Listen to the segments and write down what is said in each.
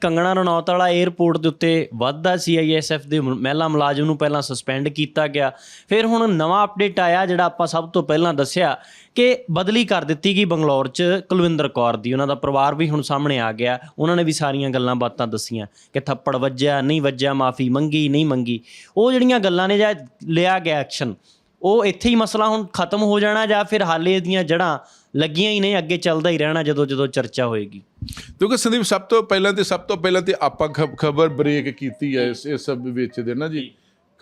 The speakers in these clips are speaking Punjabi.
ਕੰਗਣਾ ਰਣੌਤ ਵਾਲਾ 에ਅਰਪੋਰਟ ਦੇ ਉੱਤੇ ਵਾਧਾ ਸੀਆਈਐਸਐਫ ਦੇ ਮਹਿਲਾ ਮੁਲਾਜ਼ਮ ਨੂੰ ਪਹਿਲਾਂ ਸਸਪੈਂਡ ਕੀਤਾ ਗਿਆ। ਫਿਰ ਹੁਣ ਨਵਾਂ ਅਪਡੇਟ ਆਇਆ, ਜਿਹੜਾ ਆਪਾਂ ਸਭ ਤੋਂ ਪਹਿਲਾਂ ਦੱਸਿਆ ਕਿ ਬਦਲੀ ਕਰ ਦਿੱਤੀ ਗਈ ਬੰਗਲੌਰ 'ਚ ਕੁਲਵਿੰਦਰ ਕੌਰ ਦੀ। ਉਹਨਾਂ ਦਾ ਪਰਿਵਾਰ ਵੀ ਹੁਣ ਸਾਹਮਣੇ ਆ ਗਿਆ। ਉਹਨਾਂ ਨੇ ਵੀ ਸਾਰੀਆਂ ਗੱਲਾਂ ਬਾਤਾਂ ਦੱਸੀਆਂ ਕਿ ਥੱਪੜ ਵੱਜਿਆ, ਨਹੀਂ ਵੱਜਿਆ, ਮਾਫੀ ਮੰਗੀ, ਨਹੀਂ ਮੰਗੀ। ਉਹ ਜਿਹੜੀਆਂ ਗੱਲਾਂ ਨੇ ਜਾਂ ਲਿਆ ਗਿਆ ਐਕਸ਼ਨ ਉਹ ਇੱਥੇ ਹੀ ਮਸਲਾ ਹੁਣ ਖਤਮ ਹੋ ਜਾਣਾ ਜਾਂ ਫਿਰ ਹਾਲੇ ਦੀਆਂ ਜੜ੍ਹਾਂ ਲੱਗੀਆਂ ਹੀ ਨੇ ਅੱਗੇ ਚੱਲਦਾ ਹੀ ਰਹਿਣਾ ਜਦੋਂ ਜਦੋਂ ਚਰਚਾ ਹੋਏਗੀ। ਕਿਉਂਕਿ ਸੰਦੀਪ ਸਭ ਤੋਂ ਪਹਿਲਾਂ ਤੇ ਸਭ ਤੋਂ ਪਹਿਲਾਂ ਤੇ ਆਪਾਂ ਖਬਰ ਬ੍ਰੇਕ ਕੀਤੀ ਹੈ ਇਸ ਇਸ ਸਭ ਵਿੱਚ ਦੇ ਨਾ ਜੀ।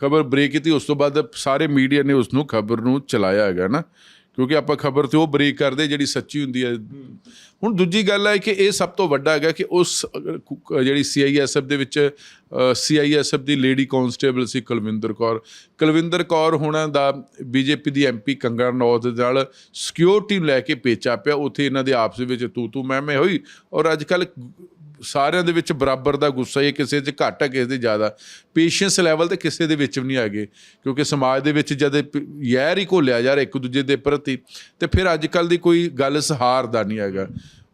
ਖਬਰ ਬ੍ਰੇਕ ਕੀਤੀ ਉਸ ਤੋਂ ਬਾਅਦ ਸਾਰੇ ਮੀਡੀਆ ਨੇ ਉਸ ਨੂੰ ਖਬਰ ਨੂੰ ਚਲਾਇਆ ਹੈਗਾ ਨਾ। ਕਿਉਂਕਿ ਆਪਾਂ ਖਬਰ ਤੇ ਉਹ ਬ੍ਰੇਕ ਕਰਦੇ ਜਿਹੜੀ ਸੱਚੀ ਹੁੰਦੀ ਹੈ। ਹੁਣ ਦੂਜੀ ਗੱਲ ਹੈ ਕਿ ਇਹ ਸਭ ਤੋਂ ਵੱਡਾ ਹੈਗਾ ਕਿ ਉਸ ਅਹ, ਕੁ- ਜਿਹੜੀ ਸੀਆਈਐਸਐਫ ਦੇ ਵਿੱਚ ਸੀਆਈਐਸਐਫ ਦੀ ਲੇਡੀ ਕਾਂਸਟੇਬਲ ਸੀ ਕੁਲਵਿੰਦਰ ਕੌਰ। ਕੁਲਵਿੰਦਰ ਕੌਰ ਹੁਣਾਂ ਦਾ ਬੀਜੇਪੀ ਦੀ ਐਮਪੀ ਕੰਗਣਾ ਰਣੌਤ ਦੇ ਨਾਲ ਸਿਕਿਉਰਿਟੀ ਨੂੰ ਲੈ ਕੇ ਪੇਚਾ ਪਿਆ। ਉੱਥੇ ਇਹਨਾਂ ਦੇ ਆਪਸ ਵਿੱਚ ਤੂ ਤੂ ਮੈਂ ਮੈਂ ਹੋਈ। ਔਰ ਅੱਜ ਕੱਲ ਸਾਰਿਆਂ ਦੇ ਵਿੱਚ ਬਰਾਬਰ ਦਾ ਗੁੱਸਾ ਹੀ ਹੈ, ਕਿਸੇ 'ਚ ਘੱਟ ਹੈ, ਕਿਸੇ ਦੇ ਜ਼ਿਆਦਾ। ਪੇਸ਼ੈਂਸ ਲੈਵਲ ਤੇ ਕਿਸੇ ਦੇ ਵਿੱਚ ਵੀ ਨਹੀਂ ਹੈਗੇ, ਕਿਉਂਕਿ ਸਮਾਜ ਦੇ ਵਿੱਚ ਜਦ ਇਹ ਪ- ਯਾਰ ਹੀ ਘੋਲਿਆ ਜਾ ਰਿਹਾ ਇੱਕ ਦੂਜੇ ਦੇ ਪ੍ਰਤੀ, ਤੇ ਫਿਰ ਅੱਜ ਕੱਲ ਦੀ ਕੋਈ ਗੱਲ ਸਹਾਰ ਦਾ ਨਹੀਂ ਹੈਗਾ।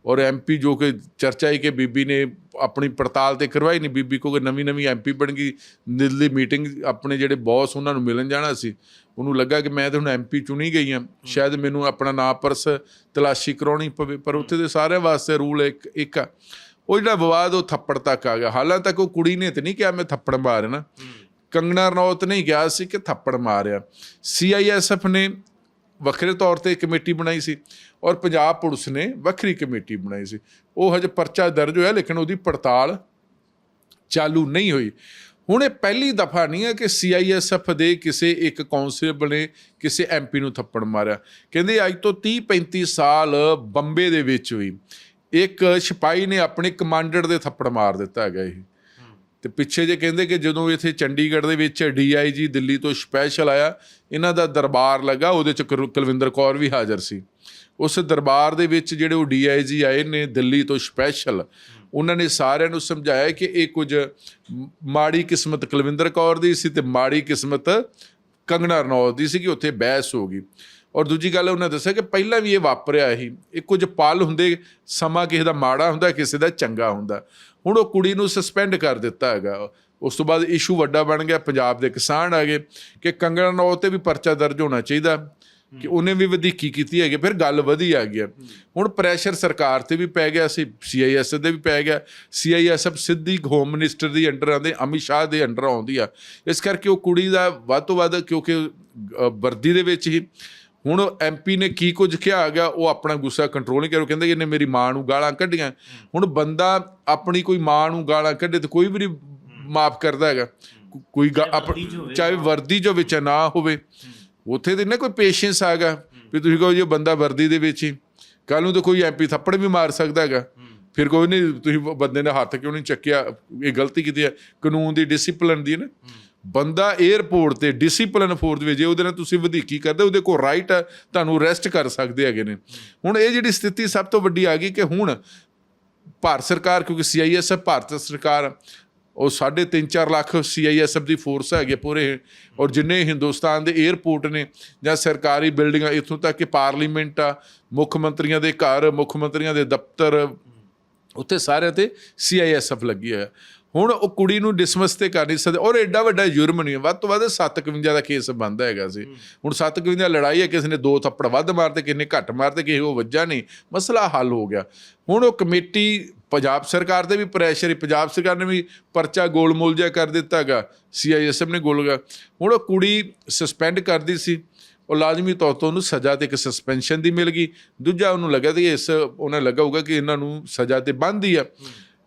ਔਰ ਐਮਪੀ ਜੋ ਕਿ ਚਰਚਾ ਹੈ ਕਿ ਬੀਬੀ ਨੇ ਆਪਣੀ ਪੜਤਾਲ ਤੇ ਕਰਵਾਈ ਨਹੀਂ, ਬੀਬੀ ਕੋਲ ਨਵੀਂ ਨਵੀਂ ਐਮਪੀ ਬਣ ਗਈ, ਦਿੱਲੀ ਮੀਟਿੰਗ ਆਪਣੇ ਜਿਹੜੇ ਬੌਸ ਉਹਨਾਂ ਨੂੰ ਮਿਲਣ ਜਾਣਾ ਸੀ, ਉਹਨੂੰ ਲੱਗਾ ਕਿ ਮੈਂ ਤਾਂ ਹੁਣ ਐਮਪੀ ਚੁਣੀ ਗਈ ਹਾਂ, ਸ਼ਾਇਦ ਮੈਨੂੰ ਆਪਣਾ ਨਾਂ ਪਰਸ ਤਲਾਸ਼ੀ ਕਰਾਉਣੀ ਪਵੇ, ਪਰ ਉੱਥੇ ਦੇ ਸਾਰਿਆਂ ਵਾਸਤੇ ਰੂਲ ਇੱਕ ਇੱਕ ਆ। ਉਹ ਜਿਹੜਾ ਵਿਵਾਦ ਉਹ ਥੱਪੜ ਤੱਕ ਆ ਗਿਆ। ਹਾਲਾਂ ਤੱਕ ਉਹ ਕੁੜੀ ਨੇ ਤੇ ਨਹੀਂ ਕਿਹਾ ਮੈਂ ਥੱਪੜ ਮਾਰਨਾ। ਕੰਗਣਾ ਰਣੌਤ ਨੇ ਹੀ ਕਿਹਾ ਸੀ ਕਿ ਥੱਪੜ ਮਾਰਿਆ। ਸੀਆਈਐਸਐਫ ਨੇ ਵੱਖਰੇ ਤੌਰ ਤੇ ਕਮੇਟੀ ਬਣਾਈ ਸੀ ਔਰ ਪੰਜਾਬ ਪੁਲਿਸ ਨੇ ਵੱਖਰੀ ਕਮੇਟੀ ਬਣਾਈ ਸੀ। ਉਹ ਹਜੇ ਪਰਚਾ ਦਰਜ ਹੋਇਆ ਲੇਕਿਨ ਉਹਦੀ ਪੜਤਾਲ ਚਾਲੂ ਨਹੀਂ ਹੋਈ। ਹੁਣ ਇਹ ਪਹਿਲੀ ਦਫਾ ਨਹੀਂ ਹੈ ਕਿ ਸੀਆਈਐਸਐਫ ਦੇ ਕਿਸੇ ਇੱਕ ਕਾਉਂਸਲਰ ਨੇ ਕਿਸੇ ਐਮਪੀ ਨੂੰ ਥੱਪੜ ਮਾਰਿਆ। ਕਹਿੰਦੇ ਅੱਜ ਤੋਂ 30 35 ਸਾਲ ਬੰਬੇ ਦੇ ਵਿੱਚ ਵੀ ਇੱਕ ਸਿਪਾਹੀ ਨੇ ਆਪਣੇ ਕਮਾਂਡਰ ਦੇ ਥੱਪੜ ਮਾਰ ਦਿੱਤਾ ਹੈਗਾ ਇਹ। ਤੇ ਪਿੱਛੇ ਜੇ ਕਹਿੰਦੇ ਕਿ ਜਦੋਂ ਇੱਥੇ ਚੰਡੀਗੜ੍ਹ ਦੇ ਵਿੱਚ ਡੀਆਈਜੀ ਦਿੱਲੀ ਤੋਂ ਸਪੈਸ਼ਲ ਆਇਆ, ਇਹਨਾਂ ਦਾ ਦਰਬਾਰ ਲੱਗਾ, ਉਹਦੇ ਚ ਕੁਲ- ਕੁਲਵਿੰਦਰ ਕੌਰ ਵੀ ਹਾਜ਼ਰ ਸੀ। ਉਸ ਦਰਬਾਰ ਦੇ ਵਿੱਚ ਜਿਹੜੇ ਉਹ ਡੀਆਈਜੀ ਆਏ ਨੇ ਦਿੱਲੀ ਤੋਂ ਸਪੈਸ਼ਲ, ਉਹਨਾਂ ਨੇ ਸਾਰਿਆਂ ਨੂੰ ਸਮਝਾਇਆ ਕਿ ਇਹ ਕੁਝ ਮਾੜੀ ਕਿਸਮਤ ਕੁਲਵਿੰਦਰ ਕੌਰ ਦੀ ਸੀ ਤੇ ਮਾੜੀ ਕਿਸਮਤ ਕੰਗਣਾ ਰਣੌਤ ਦੀ ਸੀ ਕਿ ਉੱਥੇ ਬਹਿਸ ਹੋ ਗਈ। ਔਰ ਦੂਜੀ ਗੱਲ ਉਹਨਾਂ ਦੱਸਿਆ ਕਿ ਪਹਿਲਾਂ ਵੀ ਇਹ ਵਾਪਰਿਆ ਹੀ ਇਹ ਕੁਝ ਪਲ ਹੁੰਦੇ ਸਮਾਂ ਕਿਸੇ ਦਾ ਮਾੜਾ ਹੁੰਦਾ ਕਿਸੇ ਦਾ ਚੰਗਾ ਹੁੰਦਾ। ਹੁਣ ਉਹ ਕੁੜੀ ਨੂੰ ਸਸਪੈਂਡ ਕਰ ਦਿੱਤਾ ਹੈਗਾ। ਉਸ ਤੋਂ ਬਾਅਦ ਇਸ਼ੂ ਵੱਡਾ ਬਣ ਗਿਆ ਪੰਜਾਬ ਦੇ ਕਿਸਾਨ ਆ ਗਏ ਕਿ ਕੰਗਣਾ ਰਣੌਤ ਤੇ ਵੀ ਪਰਚਾ ਦਰਜ ਹੋਣਾ ਚਾਹੀਦਾ ਕਿ ਉਹਨੇ ਵੀ ਵਧੀਕੀ ਕੀਤੀ ਹੈਗੀ ਫਿਰ ਗੱਲ ਵਧੀ ਆ ਗਈ ਹੁਣ ਪ੍ਰੈਸ਼ਰ ਸਰਕਾਰ ਤੇ ਵੀ ਪੈ ਗਿਆ ਸੀ ਸੀਆਈਐਸ ਦੇ ਵੀ ਪੈ ਗਿਆ। ਸੀਆਈਐਸਐਫ ਸਿੱਧੀ ਹੋਮ ਮਿਨਿਸਟਰ ਦੀ ਅੰਡਰ ਆਉਂਦੇ ਅਮਿਤ ਸ਼ਾਹ ਦੇ ਅੰਡਰ ਆਉਂਦੀ ਆ। ਇਸ ਕਰਕੇ ਉਹ ਕੁੜੀ ਦਾ ਵੱਧ ਤੋਂ ਵੱਧ ਕਿਉਂਕਿ ਵਰਦੀ ਦੇ ਵਿੱਚ ਹੀ ਹੁਣ ਐਮਪੀ ਨੇ ਕੀ ਕੁਝ ਕਿਹਾ ਹੈਗਾ ਉਹ ਆਪਣਾ ਗੁੱਸਾ ਕੰਟਰੋਲ ਨਹੀਂ ਉਹ ਕਹਿੰਦੇ ਇਹਨੇ ਮੇਰੀ ਮਾਂ ਨੂੰ ਗਾਲਾਂ ਕੱਢੀਆਂ। ਹੁਣ ਬੰਦਾ ਆਪਣੀ ਕੋਈ ਮਾਂ ਨੂੰ ਗਾਲਾਂ ਕੱਢੇ ਤੇ ਕੋਈ ਵੀ ਨਹੀਂ ਮਾਫ ਕਰਦਾ ਹੈਗਾ। ਕੋਈ। ਚਾਹੇ ਵਰਦੀ ਜੋ ਵਿੱਚ ਨਾ ਹੋਵੇ ਉੱਥੇ ਤੇ ਨਾ ਕੋਈ ਪੇਸ਼ੈਂਸ ਆਗਾ ਵੀ ਤੁਸੀਂ ਕਹੋ ਜੀ ਬੰਦਾ ਵਰਦੀ ਦੇ ਵਿੱਚ ਹੀ। ਕੱਲ ਨੂੰ ਤਾਂ ਕੋਈ ਐਮਪੀ ਥੱਪੜ ਵੀ ਮਾਰ ਸਕਦਾ ਹੈਗਾ। ਫਿਰ ਕੋਈ ਨਹੀਂ ਤੁਸੀਂ ਬੰਦੇ ਨੇ ਹੱਥ ਕਿਉਂ ਨਹੀਂ ਚੱਕਿਆ? ਇਹ ਗਲਤੀ ਕੀਤੀ ਹੈ। ਕਾਨੂੰਨ ਦੀ ਡਿਸਪਲਿਨ ਦੀ ਨਾ। ਬੰਦਾ 에ਅਰਪੋਰਟ ਤੇ ਡਿਸਪਲਿਨ ਫੋਰਸ ਵਿੱਚ, ਜੇ ਉਹਦੇ ਨਾਲ ਤੁਸੀਂ ਵਧੀਕੀ ਕਰਦੇ, ਉਹਦੇ ਕੋਲ ਰਾਈਟ ਹੈ ਤੁਹਾਨੂੰ ਰੈਸਟ ਕਰ ਸਕਦੇ ਹੈਗੇ ਨੇ। ਹੁਣ ਇਹ ਜਿਹੜੀ ਸਥਿਤੀ ਸਭ ਤੋਂ ਵੱਡੀ ਆ ਗਈ ਕਿ ਹੁਣ ਭਾਰਤ ਸਰਕਾਰ, ਕਿਉਂਕਿ ਸੀਆਈਐਸਐਫ ਭਾਰਤ ਸਰਕਾਰ, ਉਹ 3.5-4 ਲੱਖ ਸੀਆਈਐਸਐਫ ਦੀ ਫੋਰਸ ਹੈਗੇ ਪੂਰੇ, ਔਰ ਜਿੰਨੇ ਹਿੰਦੁਸਤਾਨ ਦੇ 에ਅਰਪੋਰਟ ਨੇ, ਜਾਂ ਸਰਕਾਰੀ ਬਿਲਡਿੰਗਾਂ ਇੱਥੋਂ ਤੱਕ ਕਿ ਪਾਰਲੀਮੈਂਟ ਆ, ਮੁੱਖ ਮੰਤਰੀਆਂ ਦੇ ਘਰ, ਮੁੱਖ ਮੰਤਰੀਆਂ ਦੇ ਦਫ਼ਤਰ, ਉੱਥੇ ਸਾਰਿਆਂ ਤੇ ਸੀਆਈਐਸਐਫ ਲੱਗੀ ਹੋਇਆ। ਹੁਣ ਉਹ ਕੁੜੀ ਨੂੰ ਡਿਸਮਿਸ ਤੇ ਕਰ ਨਹੀਂ ਸਕਦੇ। ਔਰ ਐਡਾ ਵੱਡਾ ਜੁਰਮ ਨਹੀਂ ਵੱਧ ਤੋਂ ਵੱਧ 751 ਦਾ ਕੇਸ ਬੰਦਾ ਹੈਗਾ ਸੀ। ਹੁਣ 751 ਲੜਾਈ ਹੈ ਕਿਸੇ ਨੇ ਦੋ ਥੱਪੜ ਵੱਧ ਮਾਰਤੇ ਕਿਸੇ ਨੇ ਘੱਟ ਮਾਰਤੇ ਕਿਸੇ ਉਹ ਵੱਜਾ ਨਹੀਂ। ਮਸਲਾ ਹੱਲ ਹੋ ਗਿਆ। ਹੁਣ ਉਹ ਕਮੇਟੀ ਪੰਜਾਬ ਸਰਕਾਰ ਦੇ ਵੀ ਪ੍ਰੈਸ਼ਰ ਹੈ। ਪੰਜਾਬ ਸਰਕਾਰ ਨੇ ਵੀ ਪਰਚਾ ਗੋਲਮੋਲ ਜਿਹਾ ਕਰ ਦਿੱਤਾ ਹੈਗਾ। ਸੀਆਈਐਸਐਫ ਨੇ ਗੋਲਗਾ ਹੁਣ ਉਹ ਕੁੜੀ ਸਸਪੈਂਡ ਕਰਦੀ ਸੀ। ਉਹ ਲਾਜ਼ਮੀ ਤੌਰ ਤੇ ਉਹਨੂੰ ਸਜ਼ਾ ਤੇ ਇੱਕ ਸਸਪੈਂਸ਼ਨ ਦੀ ਮਿਲ ਗਈ। ਦੂਜਾ ਉਹਨੂੰ ਲੱਗਾ ਕਿ ਇਸ ਉਹਨਾਂ ਲੱਗਾ ਹੋਊਗਾ ਕਿ ਇਹਨਾਂ ਨੂੰ ਸਜ਼ਾ ਤੇ ਬੰਦੀ ਆ।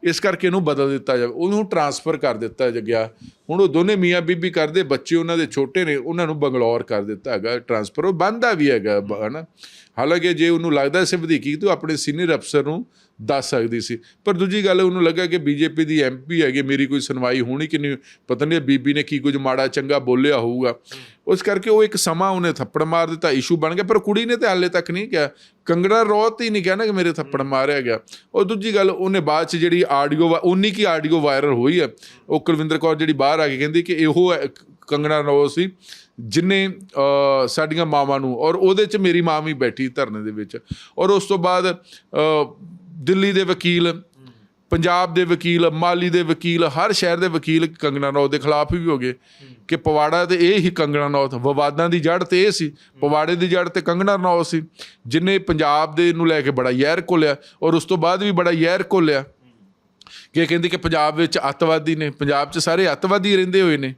ਇਸ ਕਰਕੇ ਇਹਨੂੰ ਬਦਲ ਦਿੱਤਾ ਜਾਵੇ। ਉਹਨੂੰ ਟਰਾਂਸਫਰ ਕਰ ਦਿੱਤਾ ਜ- ਗਿਆ ਹੁਣ ਉਹ ਦੋਨੇ ਮੀਆਂ ਬੀਬੀ ਕਰਦੇ, ਬੱਚੇ ਉਹਨਾਂ ਦੇ ਛੋਟੇ ਨੇ, ਉਹਨਾਂ ਨੂੰ ਬੰਗਲੌਰ ਕਰ ਦਿੱਤਾ ਹੈਗਾ ਟਰਾਂਸਫਰ ਉਹ ਬੰਦਾ ਵੀ ਹੈਗਾ, ਬ- ਹਨਾ? ਹਾਲਾਂਕਿ ਜੇ ਉਹਨੂੰ ਲੱਗਦਾ ਸੀ ਵਧੀਕੀ ਤਾਂ ਉਹ ਆਪਣੇ ਸੀਨੀਅਰ ਅਫਸਰ ਨੂੰ ਦੱਸ ਸਕਦੀ ਸੀ। ਪਰ ਦੂਜੀ ਗੱਲ ਉਹਨੂੰ ਲੱਗਾ ਕਿ ਬੀਜੇਪੀ ਦੀ ਐਮਪੀ ਹੈਗੀ ਮੇਰੀ ਕੋਈ ਸੁਣਵਾਈ ਹੋਣੀ ਕਿ ਨਹੀਂ ਪਤਾ ਨਹੀਂ ਬੀਬੀ ਨੇ ਕੀ ਕੁਝ ਮਾੜਾ ਚੰਗਾ ਬੋਲਿਆ ਹੋਊਗਾ। ਉਸ ਕਰਕੇ ਉਹ ਇੱਕ ਸਮਾਂ ਉਹਨੇ ਥੱਪੜ ਮਾਰ ਦਿੱਤਾ ਇਸ਼ੂ ਬਣ ਗਿਆ ਪਰ ਕੁੜੀ ਨੇ ਤੇ ਹਾਲੇ ਤੱਕ ਨਹੀਂ ਕਿਹਾ। ਕੰਗੜਾ ਰੌਤ ਹੀ ਨਹੀਂ ਕਿਹਾ ਨਾ ਕਿ ਮੇਰੇ ਥੱਪੜ ਮਾਰਿਆ ਗਿਆ। ਉਹ ਦੂਜੀ ਗੱਲ ਉਹਨੇ ਬਾਅਦ ਚ ਜਿਹੜੀ ਆਡੀਓ ਉਨੀ ਕੀ ਆਡੀਓ ਵਾਇਰਲ ਹੋਈ ਹੈ ਉਹ ਕੁਲਵਿੰਦਰ ਕੌਰ ਜਿਹੜੀ ਬਾਹਰ ਆ ਕੇ ਕਹਿੰਦੀ ਕਿ ਇਹੋ ਹੈ ਕੰਗਣਾ ਰਣੌਤ ਸੀ। ਜਿਨੇ ਸਾਡੀਆਂ ਮਾਵਾਂ ਨੂੰ, ਔਰ ਉਹਦੇ ਚ ਮੇਰੀ ਮਾਂ ਵੀ ਬੈਠੀ ਧਰਨੇ ਦੇ ਵਿੱਚ। ਔਰ ਉਸ ਤੋਂ ਬਾਅਦ ਦਿੱਲੀ ਦੇ ਵਕੀਲ, ਪੰਜਾਬ ਦੇ ਵਕੀਲ, ਮਾਲੀ ਦੇ ਵਕੀਲ, ਹਰ ਸ਼ਹਿਰ ਦੇ ਵਕੀਲ ਕੰਗਣਾ ਰਣੌਤ ਦੇ ਖਿਲਾਫ ਵੀ ਹੋ ਗਏ ਕਿ ਪਵਾੜਾ ਤੇ ਇਹ ਹੀ ਕੰਗਣਾ ਰਣੌਤ ਵਿਵਾਦਾਂ ਦੀ ਜੜ ਤੇ ਇਹ ਸੀ, ਪਵਾੜੇ ਦੀ ਜੜ ਤੇ ਕੰਗਣਾ ਰਣੌਤ ਸੀ, ਜਿਨੇ ਪੰਜਾਬ ਦੇ ਨੂੰ ਲੈ ਕੇ ਬੜਾ ਯਹਿਰ ਘੋਲਿਆ, ਔਰ ਉਸ ਤੋਂ ਬਾਅਦ ਵੀ ਬੜਾ ਯਹਿਰ ਘੋਲਿਆ ਕਿ ਕਹਿੰਦੇ ਕਿ ਪੰਜਾਬ ਵਿੱਚ ਅੱਤਵਾਦੀ ਨੇ, ਪੰਜਾਬ 'ਚ ਸਾਰੇ ਅੱਤਵਾਦੀ ਰਹਿੰਦੇ ਹੋਏ ਨੇ।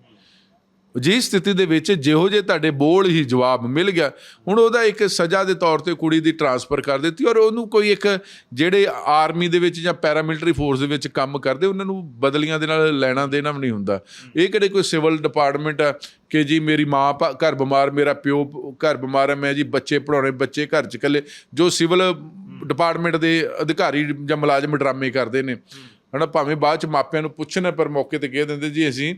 ਜੀ ਸਥਿਤੀ ਦੇ ਵਿੱਚ ਜਿਹੋ ਜੇ ਤੁਹਾਡੇ ਬੋਲ ਹੀ ਜਵਾਬ ਮਿਲ ਗਿਆ, ਹੁਣ ਉਹਦਾ ਇੱਕ ਸਜ਼ਾ ਦੇ ਤੌਰ ਤੇ ਕੁੜੀ ਦੀ ਟਰਾਂਸਫਰ ਕਰ ਦਿੱਤੀ ਔਰ ਉਹਨੂੰ ਕੋਈ ਇੱਕ ਜਿਹੜੇ ਆਰਮੀ ਦੇ ਵਿੱਚ ਜਾਂ ਪੈਰਾਮਿਲਟਰੀ ਫੋਰਸ ਦੇ ਵਿੱਚ ਕੰਮ ਕਰਦੇ, ਉਹਨਾਂ ਨੂੰ ਬਦਲੀਆਂ ਦੇ ਨਾਲ ਲੈਣਾ ਦੇਣਾ ਵੀ ਨਹੀਂ ਹੁੰਦਾ। ਇਹ ਕਿਹੜੇ ਕੋਈ ਸਿਵਲ ਡਿਪਾਰਟਮੈਂਟ ਆ ਕਿ ਜੀ ਮੇਰੀ ਮਾਂ ਭਾ- ਘਰ ਬਿਮਾਰ, ਮੇਰਾ ਪਿਓ ਘਰ ਬਿਮਾਰ ਹੈ ਮੈਂ ਜੀ ਬੱਚੇ ਪੜਾਉਣੇ ਬੱਚੇ ਘਰ ਚ ਇਕੱਲੇ, ਜੋ ਸਿਵਲ ਡਿਪਾਰਟਮੈਂਟ ਦੇ ਅਧਿਕਾਰੀ ਜਾਂ ਮੁਲਾਜ਼ਮ ਡਰਾਮੇ ਕਰਦੇ ਨੇ। ਹਨਾ ਭਾਵੇਂ ਬਾਅਦ ਚ ਮਾਪਿਆਂ ਨੂੰ ਪੁੱਛਣਾ ਪਰ ਮੌਕੇ ਤੇ ਕਹਿ ਦਿੰਦੇ ਜੀ ਅਸੀਂ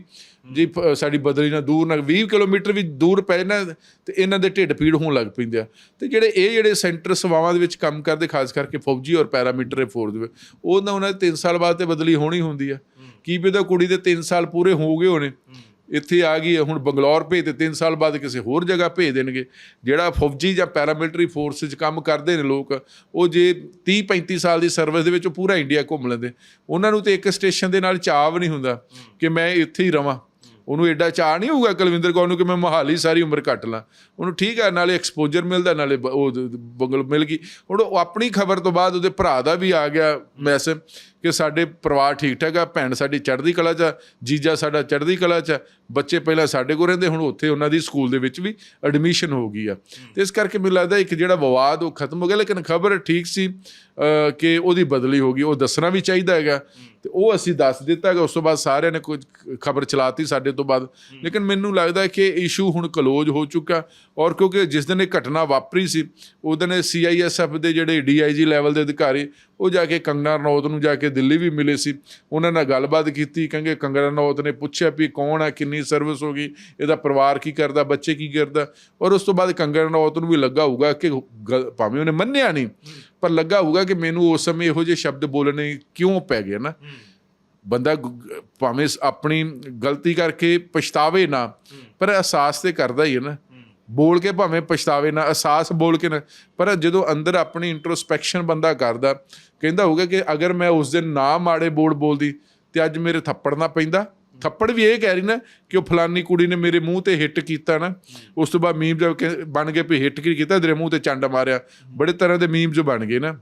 ਜੀ ਸਾਡੀ ਬਦਲੀ ਨਾ ਦੂਰ ਨਾ 20 ਕਿਲੋਮੀਟਰ ਵੀ ਦੂਰ ਪੈ ਨਾ ਤੇ ਇਹਨਾਂ ਦੇ ਢਿੱਡ ਪੀੜ ਹੋਣ ਲੱਗ ਪੈਂਦੇ ਆ। ਤੇ ਜਿਹੜੇ ਇਹ ਜਿਹੜੇ ਸੈਂਟਰ ਸੇਵਾਵਾਂ ਦੇ ਵਿੱਚ ਕੰਮ ਕਰਦੇ ਖਾਸ ਕਰਕੇ ਫੌਜੀ ਔਰ ਪੈਰਾਮੀਟਰ ਫੋਰਸ ਦੇ ਉਹਨਾਂ ਉਹਨਾਂ ਦੇ 3 ਸਾਲ ਬਾਅਦ ਤੇ ਬਦਲੀ ਹੋਣੀ ਹੁੰਦੀ ਆ। ਕੀ ਪਤਾ ਕੁੜੀ ਦੇ 3 ਸਾਲ ਪੂਰੇ ਹੋ ਗਏ ਹੋਣੇ। ਇੱਥੇ ਆ ਗਈ ਹੈ, ਹੁਣ ਬੰਗਲੌਰ ਭੇਜ ਤੇ 3 ਸਾਲ ਬਾਅਦ ਕਿਸੇ ਹੋਰ ਜਗ੍ਹਾ ਭੇਜ ਦੇਣਗੇ। ਜਿਹੜਾ ਫੌਜੀ ਜਾਂ ਪੈਰਾਮਿਲਟਰੀ ਫੋਰਸ 'ਚ ਕੰਮ ਕਰਦੇ ਨੇ ਲੋਕ ਉਹ ਜੇ 30 35 ਸਾਲ ਦੀ ਸਰਵਿਸ ਦੇ ਵਿੱਚ ਉਹ ਪੂਰਾ ਇੰਡੀਆ ਘੁੰਮ ਲੈਂਦੇ। ਉਹਨਾਂ ਨੂੰ ਤੇ ਇੱਕ ਸਟੇਸ਼ਨ ਦੇ ਨਾਲ ਚਾਅ ਵੀ ਨਹੀਂ ਹੁੰਦਾ ਕਿ ਮੈਂ ਇੱਥੇ ਹੀ ਰਵਾਂ। ਉਹਨੂੰ ਐਡਾ ਚਾਅ ਨਹੀਂ ਹੋਊਗਾ ਕੁਲਵਿੰਦਰ ਕੌਰ ਨੂੰ ਕਿ ਮੈਂ ਮੋਹਾਲੀ ਸਾਰੀ ਉਮਰ ਕੱਟ ਲਾਂ। ਉਹਨੂੰ ਠੀਕ ਹੈ ਨਾਲੇ ਐਕਸਪੋਜ਼ਰ ਮਿਲਦਾ, ਨਾਲੇ ਉਹ ਬੰਗਲ ਮਿਲ ਗਈ। ਹੁਣ ਉਹ ਆਪਣੀ ਖਬਰ ਤੋਂ ਬਾਅਦ ਉਹਦੇ ਭਰਾ ਦਾ ਵੀ ਆ ਗਿਆ ਮੈਸੇਜ ਕਿ ਸਾਡੇ ਪਰਿਵਾਰ ਠੀਕ ਠਾਕ ਆ, ਭੈਣ ਸਾਡੀ ਚੜ੍ਹਦੀ ਕਲਾ 'ਚ ਆ, ਜੀਜਾ ਸਾਡਾ ਚੜ੍ਹਦੀ ਕਲਾ 'ਚ ਆ, ਬੱਚੇ ਪਹਿਲਾਂ ਸਾਡੇ ਕੋਲ ਰਹਿੰਦੇ, ਹੁਣ ਉੱਥੇ ਉਹਨਾਂ ਦੀ ਸਕੂਲ ਦੇ ਵਿੱਚ ਵੀ ਐਡਮਿਸ਼ਨ ਹੋ ਗਈ ਆ। ਤੇ ਇਸ ਕਰਕੇ ਮੈਨੂੰ ਲੱਗਦਾ ਇੱਕ ਜਿਹੜਾ ਵਿਵਾਦ ਉਹ ਖਤਮ ਹੋ ਗਿਆ, ਲੇਕਿਨ ਖਬਰ ਠੀਕ ਸੀ ਕਿ ਉਹਦੀ ਬਦਲੀ ਹੋ ਗਈ, ਉਹ ਦੱਸਣਾ ਵੀ ਚਾਹੀਦਾ ਹੈਗਾ। ਤੇ ਉਹ ਅਸੀਂ ਦੱਸ ਦਿੱਤਾ ਹੈਗਾ, ਉਸ ਤੋਂ ਬਾਅਦ ਸਾਰਿਆਂ ਨੇ ਕੁਝ ਖਬਰ ਚਲਾਤੀ ਸਾਡੇ ਤੋਂ ਬਾਅਦ। ਲੇਕਿਨ ਮੈਨੂੰ ਲੱਗਦਾ ਕਿ ਇਸ਼ੂ ਹੁਣ ਕਲੋਜ਼ ਹੋ ਚੁੱਕਾ ਔਰ ਕਿਉਂਕਿ ਜਿਸ ਦਿਨ ਇਹ ਘਟਨਾ ਵਾਪਰੀ ਸੀ ਉਹ ਦਿਨ ਸੀਆਈਐਸਐਫ ਦੇ ਜਿਹੜੇ ਡੀਆਈਜੀ ਲੈਵਲ ਦੇ ਅਧਿਕਾਰੀ ਉਹ ਜਾ ਕੇ ਕੰਗਨਾ ਰਣੌਤ ਨੂੰ ਜਾ ਕੇ ਦਿੱਲੀ ਵੀ ਮਿਲੇ ਸੀ। ਉਹਨਾਂ ਨਾਲ ਗੱਲਬਾਤ ਕੀਤੀ ਕਹਿੰਗੇ ਕੰਗਨਾ ਰਣੌਤ ਨੇ ਪੁੱਛਿਆ ਵੀ ਕੌਣ ਹੈ ਕਿੰਨੀ ਸਰਵਿਸ ਹੋ ਗਈ ਇਹਦਾ ਪਰਿਵਾਰ ਕੀ ਕਰਦਾ ਬੱਚੇ ਕੀ ਕਰਦਾ? ਔਰ ਉਸ ਤੋਂ ਬਾਅਦ ਕੰਗਨਾ ਰਣੌਤ ਨੂੰ ਵੀ ਲੱਗਾ ਹੋਊਗਾ ਕਿ ਭਾਵੇਂ ਉਹਨੇ ਮੰਨਿਆ ਨਹੀਂ ਪਰ ਲੱਗਾ ਹੋਊਗਾ ਕਿ ਮੈਨੂੰ ਉਸ ਸਮੇਂ ਇਹੋ ਜਿਹੇ ਸ਼ਬਦ ਬੋਲਣੇ ਕਿਉਂ ਪੈ ਗਏ ਨਾ? ਬੰਦਾ ਗੁ- ਭਾਵੇਂ ਸ- ਆਪਣੀ ਗਲਤੀ ਕਰਕੇ ਪਛਤਾਵੇ ਨਾ, ਪਰ ਅਹਿਸਾਸ ਤੇ ਕਰਦਾ ਹੀ ਹੈ ਨਾ। ਬੋਲ ਕੇ ਭਾਵੇਂ ਪਛਤਾਵੇ ਨਾ, ਅਹਿਸਾਸ ਬੋਲ ਕੇ ਨਾ, ਪਰ ਜਦੋਂ ਅੰਦਰ ਆਪਣੀ ਇੰਟਰੋਸਪੈਕਸ਼ਨ ਬੰਦਾ ਕਰਦਾ, ਕਹਿੰਦਾ ਹੋਊਗਾ ਕਿ ਅਗਰ ਮੈਂ ਉਸ ਦਿਨ ਨਾ ਮਾੜੇ ਬੋਲ ਬੋਲਦੀ, ਤੇ ਅੱਜ ਮੇਰੇ ਥੱਪੜ ਨਾ ਪੈਂਦਾ। ਥੱਪੜ ਵੀ ਇਹ ਕਹਿ ਰਹੀ ਨਾ ਕਿ ਉਹ ਫਲਾਨੀ ਕੁੜੀ ਨੇ ਮੇਰੇ ਮੂੰਹ ਤੇ ਹਿੱਟ ਕੀਤਾ ਨਾ। ਉਸ ਤੋਂ ਬਾਅਦ ਮੀਮ ਜਦ ਬਣ ਗਏ ਵੀ ਹਿੱਟ ਕੀ ਕੀਤਾ, ਤੇਰੇ ਮੂੰਹ ਤੇ ਚੰਡ ਮਾਰਿਆ। ਬੜੇ ਤਰ੍ਹਾਂ ਦੇ ਮੀਮਸ ਬਣ ਗਏ ਨਾ।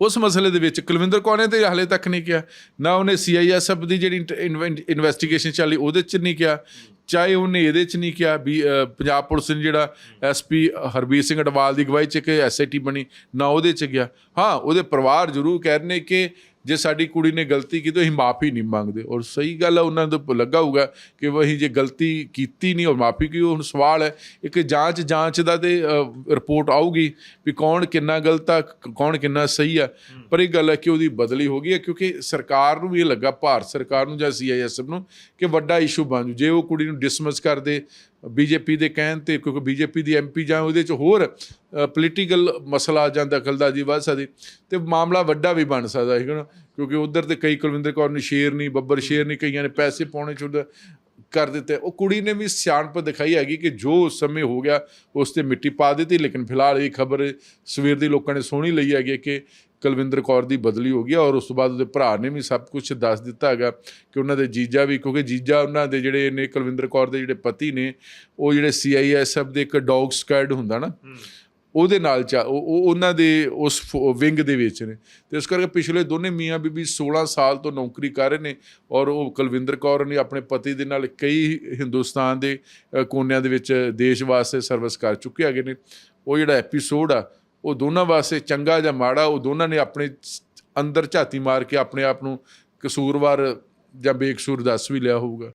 ਉਸ ਮਸਲੇ ਦੇ ਵਿੱਚ ਕੁਲਵਿੰਦਰ ਕੌਰ ਨੇ ਤੇ ਹਾਲੇ ਤੱਕ ਨਹੀਂ ਕਿਹਾ। ਨਾ ਉਹਨੇ ਸੀਆਈਐਸਐਫ ਦੀ ਜਿਹੜੀ ਇਨਵੈਸਟੀਗੇਸ਼ਨ ਚੱਲੀ, ਉਹਦੇ ਚ ਨਹੀਂ ਕਿਹਾ। ਚਾਹੇ ਉਹਨੇ ਇਹਦੇ ਚ ਨਹੀਂ ਕਿਹਾ, ਵੀ ਪੰਜਾਬ ਪੁਲਿਸ ਨੇ ਜਿਹੜਾ ਐਸਪੀ ਹਰਬੀਰ ਸਿੰਘ ਅਡਵਾਲ ਦੀ ਅਗਵਾਈ ਚ ਕਿ ਐਸਆਈਟੀ ਬਣੀ, ਨਾ ਉਹਦੇ ਚ ਗਿਆ। ਹਾਂ, ਉਹਦੇ ਪਰਿਵਾਰ ਜ਼ਰੂਰ ਕਹਿ ਰਹੇ ਨੇ ਕਿ ਜੇ ਸਾਡੀ ਕੁੜੀ ਨੇ ਗਲਤੀ ਕੀਤੀ ਅਸੀਂ ਮਾਫੀ ਨਹੀਂ ਮੰਗਦੇ। ਔਰ ਸਹੀ ਗੱਲ ਹੈ ਉਹਨਾਂ ਨੂੰ ਲੱਗਾ ਹੋਊਗਾ ਕਿ ਵਹੀ ਜੇ ਗਲਤੀ ਕੀਤੀ ਨਹੀਂ ਔਰ ਮਾਫੀ ਕੀ ਹੁਣ ਸਵਾਲ ਹੈ ਇੱਕ ਜਾਂਚ ਜਾਂਚ ਦਾ ਤੇ ਰਿਪੋਰਟ ਆਊਗੀ ਵੀ ਕੌਣ ਕਿੰਨਾ ਗਲਤ ਆ ਕੌਣ ਕਿੰਨਾ ਸਹੀ ਆ। ਪਰ ਇਹ ਗੱਲ ਹੈ ਕਿ ਉਹਦੀ ਬਦਲੀ ਹੋ ਗਈ ਹੈ ਕਿਉਂਕਿ ਸਰਕਾਰ ਨੂੰ ਵੀ ਇਹ ਲੱਗਾ ਭਾਰਤ ਸਰਕਾਰ ਨੂੰ ਜਾਂ ਸੀਆਈਐਸਐਫ ਨੂੰ ਕਿ ਵੱਡਾ ਇਸ਼ੂ ਬਣ ਜੂ ਜੇ ਉਹ ਕੁੜੀ ਨੂੰ ਡਿਸਮਿਸ ਕਰਦੇ ਬੀਜੇਪੀ ਦੇ ਕਹਿਣ ਤੇ, ਕਿਉਂਕਿ ਬੀਜੇਪੀ ਦੀ ਐਮਪੀ ਜਾਂ ਉਹਦੇ ਚ ਹੋਰ ਪੋਲੀਟੀਕਲ ਮਸਲਾ ਜਾਂ ਦਖਲਅੰਦਾਜ਼ੀ ਵੱਧ ਸਕਦੀ, ਤੇ ਮਾਮਲਾ ਵੱਡਾ ਵੀ ਬਣ ਸਕਦਾ ਹੈ ਨਾ ਕਿਉਂਕਿ ਉਧਰ ਤੇ ਕਈ ਕੁਲਵਿੰਦਰ ਕੌਰ ਨੇ ਸ਼ੇਰ ਨਹੀਂ, ਬੱਬਰ ਸ਼ੇਰ ਨਹੀਂ, ਕਈਆਂ ਨੇ ਪੈਸੇ ਪਾਉਣੇ ਸ਼ੁਰੂ ਕਰ ਦਿੱਤੇ। ਉਹ ਕੁੜੀ ਨੇ ਵੀ ਸਿਆਣਪ ਦਿਖਾਈ ਹੈਗੀ ਕਿ ਜੋ ਉਸ ਸਮੇਂ ਹੋ ਗਿਆ, ਉਸ ਤੇ ਮਿੱਟੀ ਪਾ ਦਿੱਤੀ, ਲੇਕਿਨ ਫਿਲਹਾਲ ਇਹ ਖਬਰ ਸਵੇਰ ਦੀ ਲੋਕਾਂ ਨੇ ਸੋਹਣੀ ਲਈ ਹੈਗੀ ਕਿ ਕੁਲਵਿੰਦਰ ਕੌਰ ਦੀ ਬਦਲੀ ਹੋ ਗਈ ਔਰ ਉਸ ਤੋਂ ਬਾਅਦ ਉਹਦੇ ਭਰਾ ਨੇ ਵੀ ਸਭ ਕੁਝ ਦੱਸ ਦਿੱਤਾ ਹੈਗਾ ਕਿ ਉਹਨਾਂ ਦੇ ਜੀਜਾ ਵੀ ਕਿਉਂਕਿ ਜੀਜਾ ਉਹਨਾਂ ਦੇ ਜਿਹੜੇ ਨੇ ਕੁਲਵਿੰਦਰ ਕੌਰ ਦੇ ਜਿਹੜੇ ਪਤੀ ਨੇ ਉਹ ਜਿਹੜੇ ਸੀਆਈਐਸਐਫ ਦੇ ਇੱਕ ਡੌਗ ਸਕੁਐਡ ਹੁੰਦਾ ਨਾ ਉਹਦੇ ਨਾਲ ਚਾ ਉਹ ਉਹ- ਉਹਨਾਂ ਦੇ ਉਸ ਵਿੰਗ ਦੇ ਵਿੱਚ ਨੇ। ਤੇ ਇਸ ਕਰਕੇ ਪਿਛਲੇ ਦੋਨੇ ਮੀਆਂ ਬੀਬੀ 16 ਸਾਲ ਤੋਂ ਨੌਕਰੀ ਕਰ ਰਹੇ ਨੇ ਔਰ ਉਹ ਕੁਲਵਿੰਦਰ ਕੌਰ ਨੇ ਆਪਣੇ ਪਤੀ ਦੇ ਨਾਲ ਕਈ ਹਿੰਦੁਸਤਾਨ ਦੇ ਕੋਨਿਆਂ ਦੇ ਵਿੱਚ ਦੇਸ਼ ਵਾਸਤੇ ਸਰਵਿਸ ਕਰ ਚੁੱਕੇ ਹੈਗੇ ਨੇ। ਉਹ ਜਿਹੜਾ ਐਪੀਸੋਡ ਆ ਉਹ ਦੋਨਾਂ ਵਾਸਤੇ ਚੰਗਾ ਜਾਂ ਮਾੜਾ, ਉਹ ਦੋਨਾਂ ਨੇ ਆਪਣੇ ਅੰਦਰ ਝਾਤੀ ਮਾਰ ਕੇ ਆਪਣੇ ਆਪ ਨੂੰ ਕਸੂਰਵਾਰ ਜਾਂ ਬੇਕਸੂਰ ਦੱਸ ਵੀ ਲਿਆ ਹੋਊਗਾ।